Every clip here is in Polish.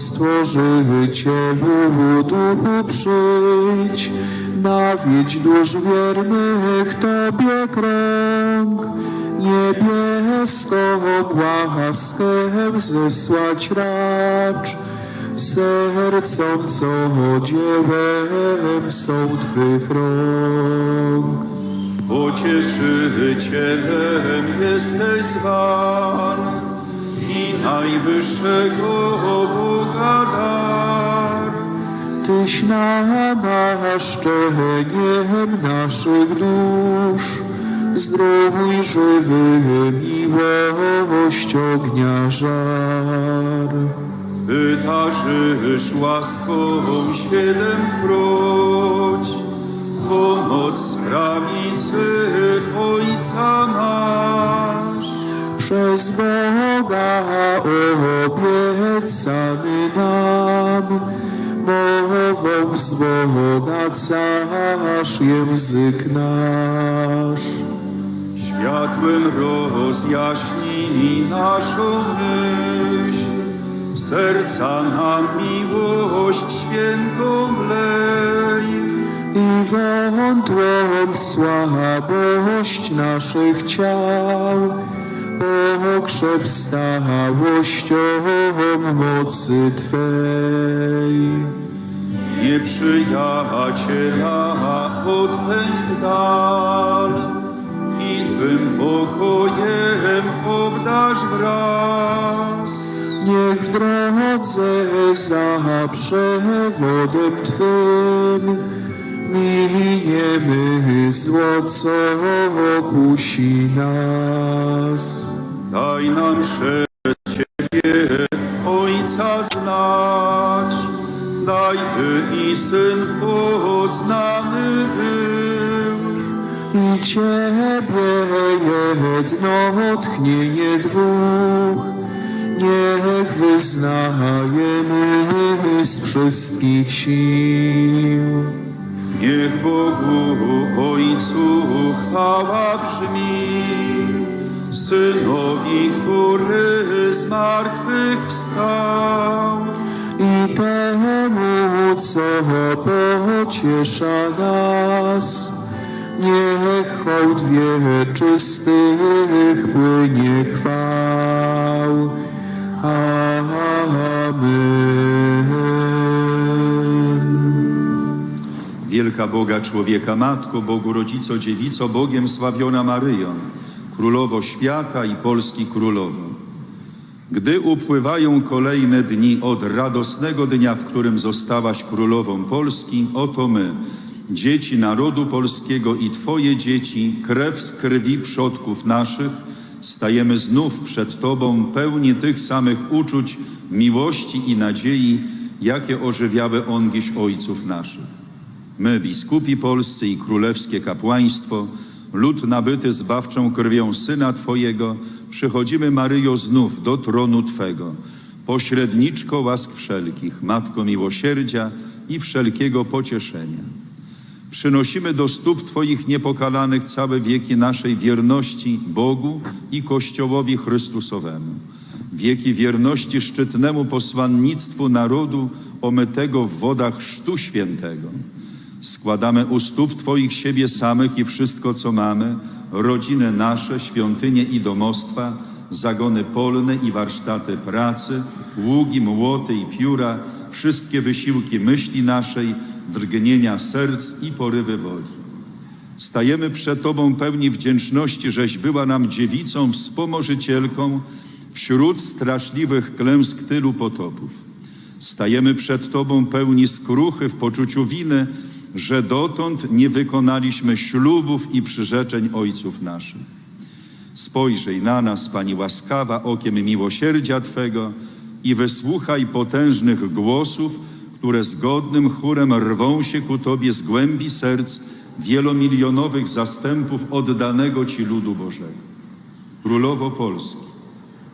Stworzycielu duchu przyjdź, nawiedź dusz wiernych Tobie krąg, niebieską łaskę zesłać racz, sercom, co dziełem są Twych rąk. Pocieszycielem jesteś zwan i najwyższego Boga dar. Tyś namaszczeniem naszych dusz, zdrój żywy miłość ognia żar. Wydarzysz łaską siedem kroć, pomoc prawicy Ojca masz. Przez Boga obiecany nam, mową wzbogacasz język nasz. Światłem rozjaśnij naszą myśl, w serca nam miłość świętą wlej. i wątłą słabość naszych ciał, pogrzeb stałością mocy Twej. Nieprzyjaciela odpędź w dal i Twym pokojem obdarz wraz. Niech w drodze za przewodem Twym miniemy zło, co kusi nas. Daj nam przez Ciebie Ojca znać, daj by i Syn poznany był. I Ciebie jedno tchnienie dwóch, niech wyznajemy z wszystkich sił. Niech Bogu Ojcu chwała brzmi, Synowi, który z martwych wstał. I temu, co pociesza nas, niech hołd wieczystych płynie chwał. Amen. Wielka Boga człowieka Matko, Bogu Rodzico Dziewico, Bogiem sławiona Maryjo, Królowo świata i Polski Królowo. Gdy upływają kolejne dni od radosnego dnia, w którym zostałaś Królową Polski, oto my, dzieci narodu polskiego i Twoje dzieci, krew z krwi przodków naszych, stajemy znów przed Tobą pełni tych samych uczuć, miłości i nadziei, jakie ożywiały ongiś ojców naszych. My, biskupi polscy i królewskie kapłaństwo, lud nabyty zbawczą krwią Syna Twojego, przychodzimy, Maryjo, znów do tronu Twego, pośredniczko łask wszelkich, Matko miłosierdzia i wszelkiego pocieszenia. Przynosimy do stóp Twoich niepokalanych całe wieki naszej wierności Bogu i Kościołowi Chrystusowemu. Wieki wierności szczytnemu posłannictwu narodu omytego w wodach Chrztu Świętego. Składamy u stóp Twoich siebie samych i wszystko, co mamy, rodziny nasze, świątynie i domostwa, zagony polne i warsztaty pracy, ługi, młoty i pióra, wszystkie wysiłki myśli naszej, drgnienia serc i porywy woli. Stajemy przed Tobą pełni wdzięczności, żeś była nam dziewicą, wspomożycielką wśród straszliwych klęsk tylu potopów. Stajemy przed Tobą pełni skruchy w poczuciu winy, że dotąd nie wykonaliśmy ślubów i przyrzeczeń ojców naszych. Spojrzyj na nas, Pani łaskawa, okiem miłosierdzia Twego i wysłuchaj potężnych głosów, które zgodnym chórem rwą się ku Tobie z głębi serc wielomilionowych zastępów oddanego Ci ludu Bożego. Królowo Polski,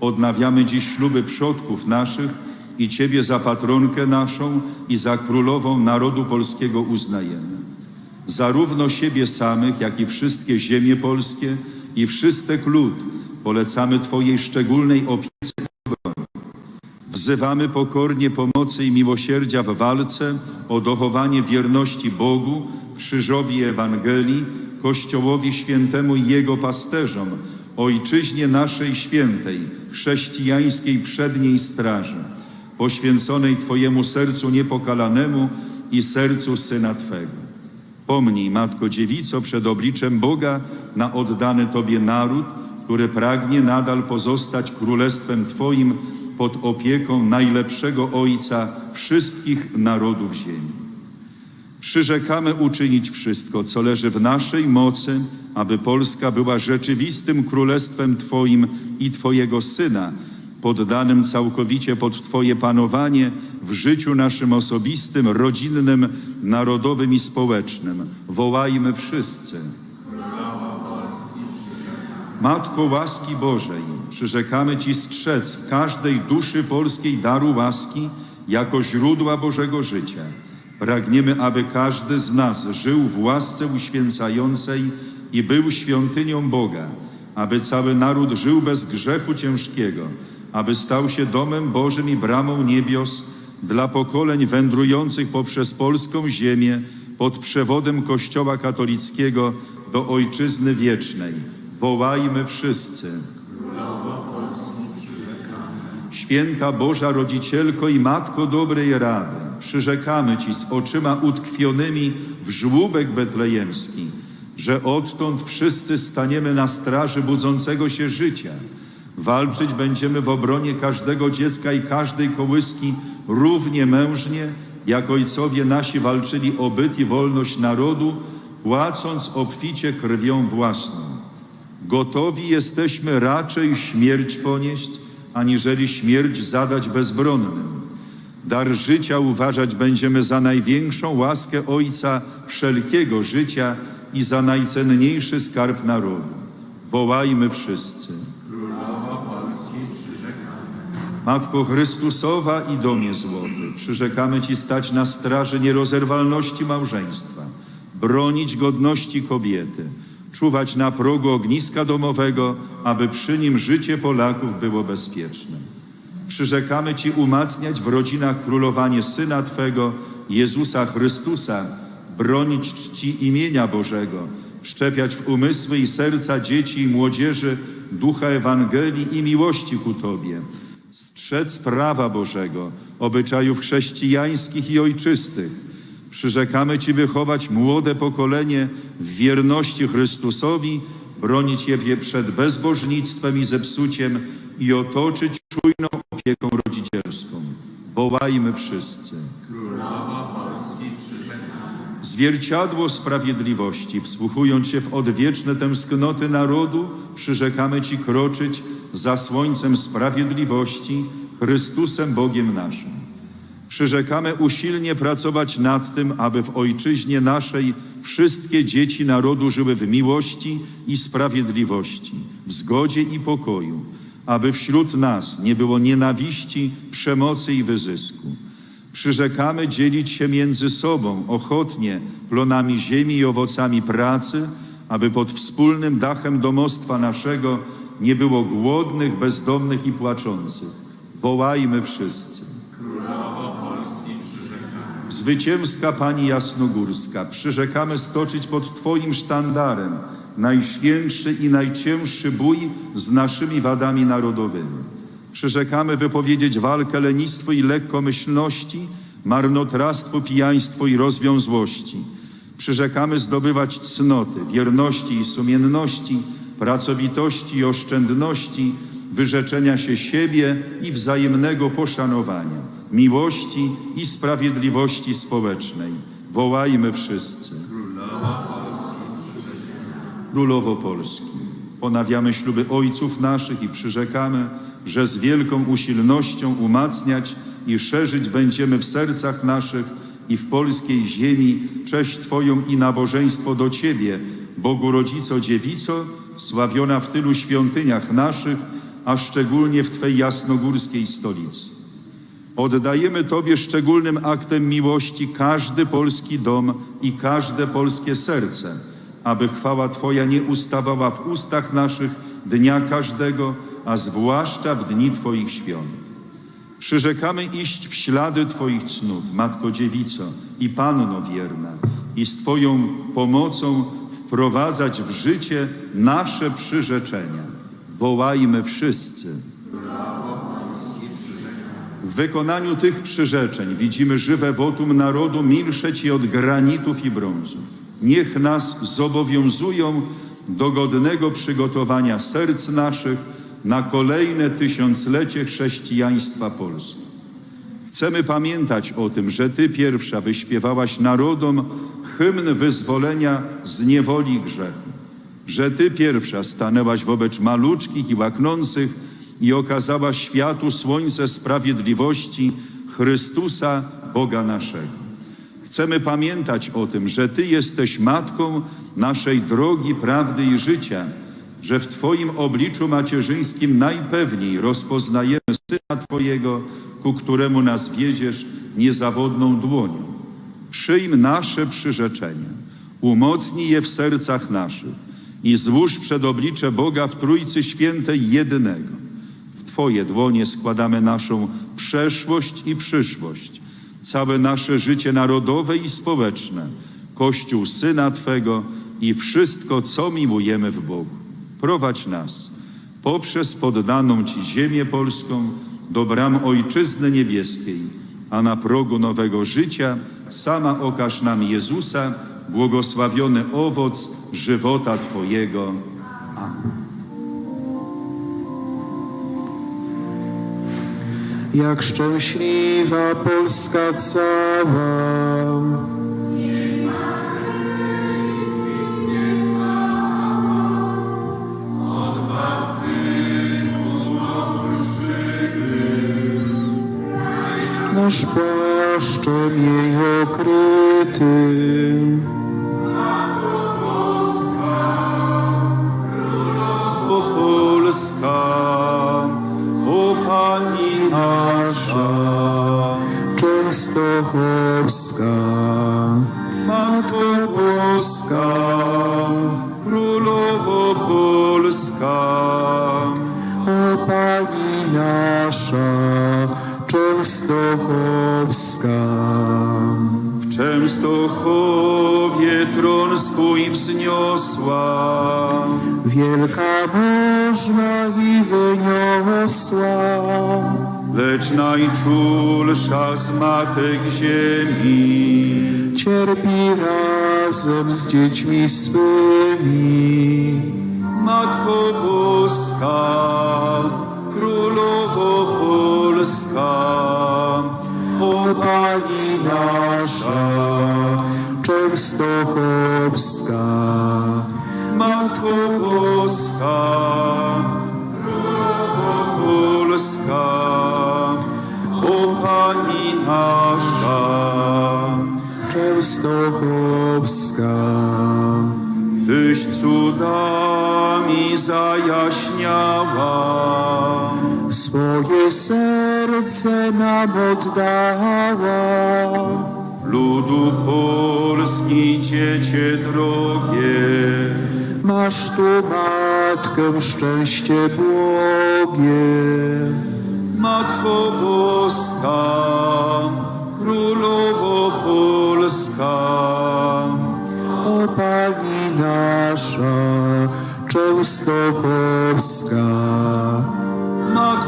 odnawiamy dziś śluby przodków naszych i Ciebie za patronkę naszą i za królową narodu polskiego uznajemy. Zarówno siebie samych, jak i wszystkie ziemie polskie i wszystek lud polecamy Twojej szczególnej opiece Wzywamy pokornie pomocy i miłosierdzia w walce o dochowanie wierności Bogu, krzyżowi Ewangelii, Kościołowi Świętemu i Jego pasterzom, Ojczyźnie naszej świętej, chrześcijańskiej przedniej straży, poświęconej Twojemu sercu niepokalanemu i sercu Syna Twego. Pomnij, Matko Dziewico, przed obliczem Boga na oddany Tobie naród, który pragnie nadal pozostać królestwem Twoim pod opieką najlepszego Ojca wszystkich narodów ziemi. Przyrzekamy uczynić wszystko, co leży w naszej mocy, aby Polska była rzeczywistym królestwem Twoim i Twojego Syna, poddanym całkowicie pod Twoje panowanie w życiu naszym osobistym, rodzinnym, narodowym i społecznym. Wołajmy wszyscy. Matko łaski Bożej, przyrzekamy Ci strzec w każdej duszy polskiej daru łaski jako źródła Bożego życia. Pragniemy, aby każdy z nas żył w łasce uświęcającej i był świątynią Boga, aby cały naród żył bez grzechu ciężkiego, aby stał się domem Bożym i bramą niebios dla pokoleń wędrujących poprzez polską ziemię pod przewodem Kościoła katolickiego do Ojczyzny wiecznej. Wołajmy wszyscy. Święta Boża Rodzicielko i Matko dobrej rady, przyrzekamy Ci z oczyma utkwionymi w żłóbek betlejemski, że odtąd wszyscy staniemy na straży budzącego się życia. Walczyć będziemy w obronie każdego dziecka i każdej kołyski równie mężnie, jak ojcowie nasi walczyli o byt i wolność narodu, płacąc obficie krwią własną. Gotowi jesteśmy raczej śmierć ponieść, aniżeli śmierć zadać bezbronnym. Dar życia uważać będziemy za największą łaskę Ojca wszelkiego życia i za najcenniejszy skarb narodu. Wołajmy wszyscy. Matko Chrystusowa i Domie Złoty, przyrzekamy Ci stać na straży nierozerwalności małżeństwa, bronić godności kobiety, czuwać na progu ogniska domowego, aby przy nim życie Polaków było bezpieczne. Przyrzekamy Ci umacniać w rodzinach królowanie Syna Twego, Jezusa Chrystusa, bronić czci imienia Bożego, wszczepiać w umysły i serca dzieci i młodzieży ducha Ewangelii i miłości ku Tobie, strzec prawa Bożego, obyczajów chrześcijańskich i ojczystych. Przyrzekamy Ci wychować młode pokolenie w wierności Chrystusowi, bronić je przed bezbożnictwem i zepsuciem i otoczyć czujną opieką rodzicielską. Wołajmy wszyscy. Zwierciadło sprawiedliwości, wsłuchując się w odwieczne tęsknoty narodu, przyrzekamy Ci kroczyć za słońcem sprawiedliwości, Chrystusem Bogiem naszym. Przyrzekamy usilnie pracować nad tym, aby w ojczyźnie naszej wszystkie dzieci narodu żyły w miłości i sprawiedliwości, w zgodzie i pokoju, aby wśród nas nie było nienawiści, przemocy i wyzysku. Przyrzekamy dzielić się między sobą ochotnie plonami ziemi i owocami pracy, aby pod wspólnym dachem domostwa naszego nie było głodnych, bezdomnych i płaczących. Wołajmy wszyscy. Zwycięska Pani Jasnogórska, przyrzekamy stoczyć pod Twoim sztandarem najświętszy i najcięższy bój z naszymi wadami narodowymi. Przyrzekamy wypowiedzieć walkę lenistwu i lekkomyślności, marnotrawstwu, pijaństwu i rozwiązłości. Przyrzekamy zdobywać cnoty, wierności i sumienności, pracowitości i oszczędności, wyrzeczenia się siebie i wzajemnego poszanowania, miłości i sprawiedliwości społecznej. Wołajmy wszyscy. Królowo Polski, ponawiamy śluby ojców naszych i przyrzekamy, że z wielką usilnością umacniać i szerzyć będziemy w sercach naszych i w polskiej ziemi cześć Twoją i nabożeństwo do Ciebie, Bogu Rodzico Dziewico, sławiona w tylu świątyniach naszych, a szczególnie w Twej jasnogórskiej stolicy. Oddajemy Tobie szczególnym aktem miłości każdy polski dom i każde polskie serce, aby chwała Twoja nie ustawała w ustach naszych dnia każdego, a zwłaszcza w dni Twoich świąt. Przyrzekamy iść w ślady Twoich cnót, Matko Dziewico i Panno wierna, i z Twoją pomocą wprowadzać w życie nasze przyrzeczenia. Wołajmy wszyscy. W wykonaniu tych przyrzeczeń widzimy żywe wotum narodu milsze Ci od granitów i brązów. Niech nas zobowiązują do godnego przygotowania serc naszych na kolejne tysiąclecie chrześcijaństwa Polski. Chcemy pamiętać o tym, że Ty pierwsza wyśpiewałaś narodom hymn wyzwolenia z niewoli grzechu, że Ty pierwsza stanęłaś wobec maluczkich i łaknących i okazałaś światu słońce sprawiedliwości Chrystusa, Boga naszego. Chcemy pamiętać o tym, że Ty jesteś matką naszej drogi, prawdy i życia, że w Twoim obliczu macierzyńskim najpewniej rozpoznajemy Syna Twojego, ku któremu nas wiedziesz niezawodną dłonią. Przyjm nasze przyrzeczenia, umocnij je w sercach naszych i złóż przed oblicze Boga w Trójcy Świętej jednego. W Twoje dłonie składamy naszą przeszłość i przyszłość, całe nasze życie narodowe i społeczne, Kościół Syna Twego i wszystko, co miłujemy w Bogu. Prowadź nas poprzez poddaną Ci ziemię polską do bram Ojczyzny Niebieskiej, a na progu nowego życia sama okaż nam Jezusa, błogosławiony owoc żywota Twojego. Jak szczęśliwa Polska cała. Nasz płaszczem jej okryty. O Polska, o Pani nasza, Częstochowska, Matko Boska, Królowo Polska, o Pani nasza, Częstochowska. W Częstochowie tron swój wzniosła. Wielka można i wyniosła, lecz najczulsza z matek ziemi. cierpi razem z dziećmi swymi. Matko Boska, Królowo Polska, o Pani nasza, Częstochowska, Matko Boska, Królowo Polska, o Pani nasza. Częstochowska, Tyś cudami zajaśniała, swoje serce nam oddała. ludu Polski dziecię drogie. Masz tu matkę szczęście błogie. Matko Boska, Królowo Polska, O Pani nasza, Częstochowska,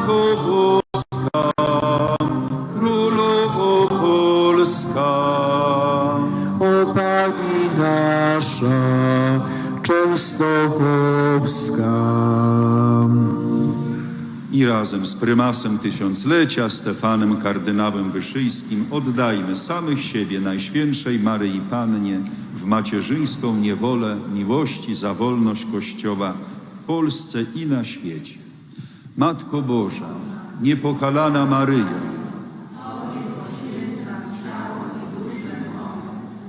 Matko Boska, Królowo Polska, o Pani nasza, Częstochowska. I razem z prymasem tysiąclecia, Stefanem kardynałem Wyszyńskim, oddajmy samych siebie Najświętszej Maryi Pannie w macierzyńską niewolę miłości za wolność Kościoła w Polsce i na świecie. Matko Boża, niepokalana Maryjo,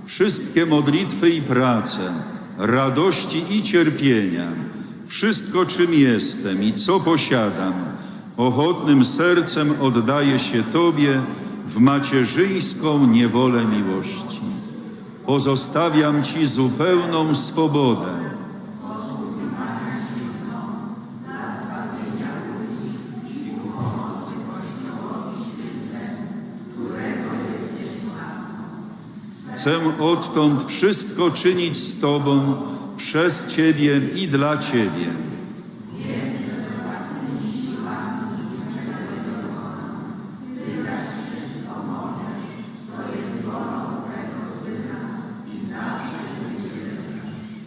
wszystkie modlitwy i prace, radości i cierpienia, wszystko czym jestem i co posiadam, ochotnym sercem oddaję się Tobie w macierzyńską niewolę miłości. Pozostawiam Ci zupełną swobodę. Chcę odtąd wszystko czynić z Tobą, przez Ciebie i dla Ciebie.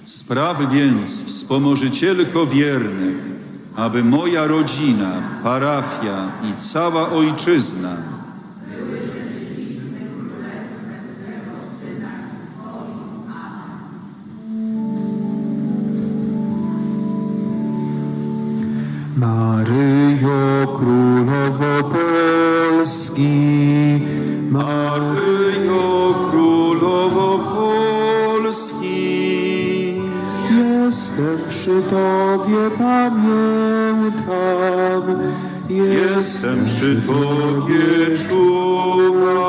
Spraw więc, wspomożycielko wiernych, aby moja rodzina, parafia i cała ojczyzna przy Tobie, pamiętam. jestem przy Tobie, czuwam.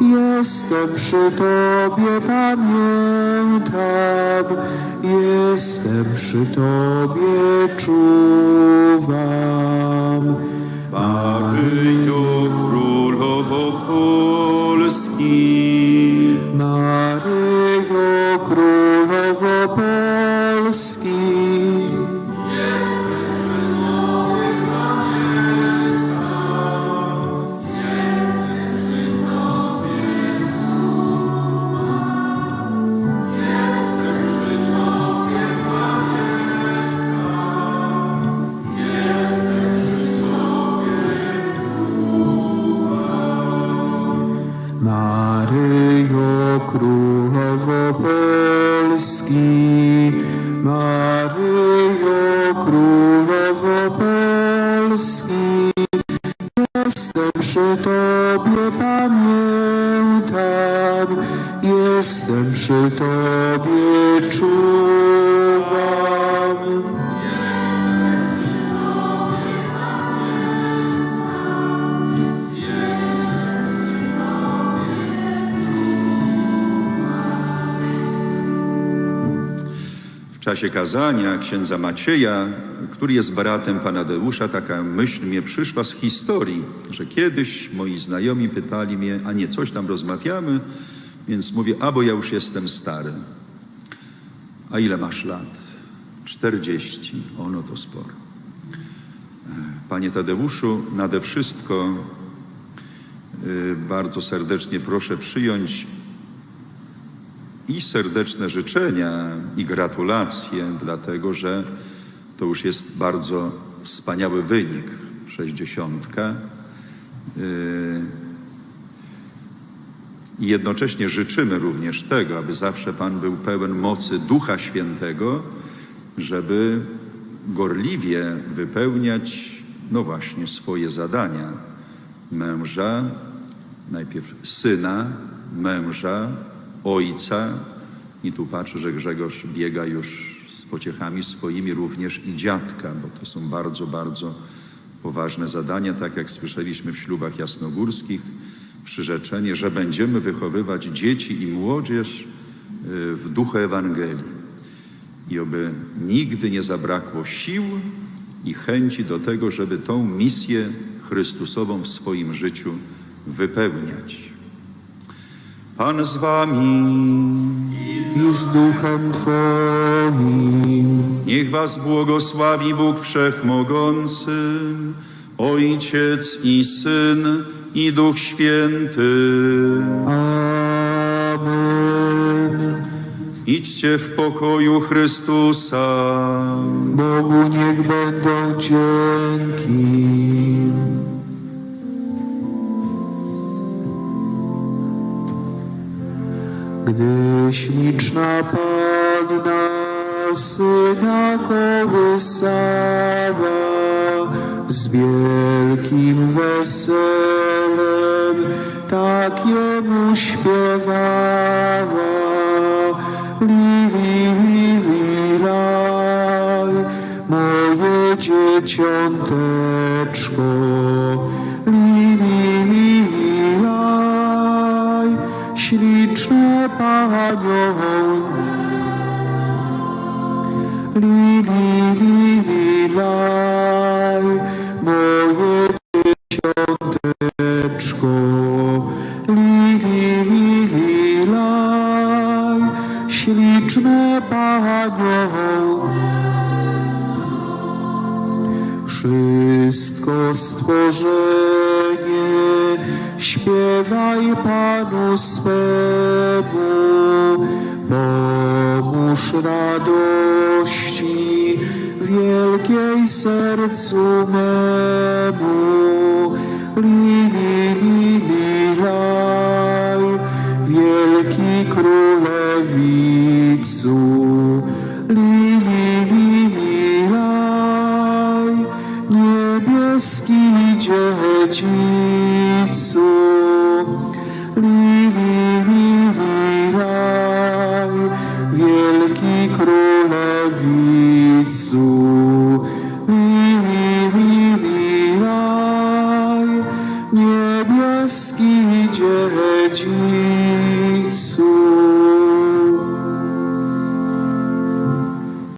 Jestem przy Tobie, pamiętam. Jestem przy Tobie, czuwam. Maryjo, Królowo Polski, czasie kazania księdza Macieja, który jest bratem pana Deusza, taka myśl mnie przyszła z historii, że kiedyś moi znajomi pytali mnie, a nie, coś tam rozmawiamy, więc mówię, a bo ja już jestem stary. A ile masz lat? 40. Ono to sporo. Panie Tadeuszu, nade wszystko y, bardzo serdecznie proszę przyjąć i serdeczne życzenia i gratulacje, dlatego że to już jest bardzo wspaniały wynik, sześćdziesiątka. Yy, I jednocześnie życzymy również tego, aby zawsze Pan był pełen mocy Ducha Świętego, żeby gorliwie wypełniać, no właśnie, swoje zadania męża, najpierw syna, męża, ojca. I tu patrzę, że Grzegorz biega już z pociechami swoimi, również i dziadka, bo to są bardzo, bardzo poważne zadania, tak jak słyszeliśmy w ślubach jasnogórskich, przyrzeczenie, że będziemy wychowywać dzieci i młodzież y, w duchu Ewangelii. I oby nigdy nie zabrakło sił i chęci do tego, żeby tą misję Chrystusową w swoim życiu wypełniać. Pan z wami, I z duchem Twoim. niech was błogosławi Bóg Wszechmogący, Ojciec i Syn i Duch Święty. Amen. Idźcie w pokoju Chrystusa. Bogu niech będą dzięki. Gdy śliczna panna syna kołysała, z wielkim weselem tak jemu śpiewała. Li, li, li, li, laj, moje dzieciąteczko. Śliczne panią. Li, li, li, li,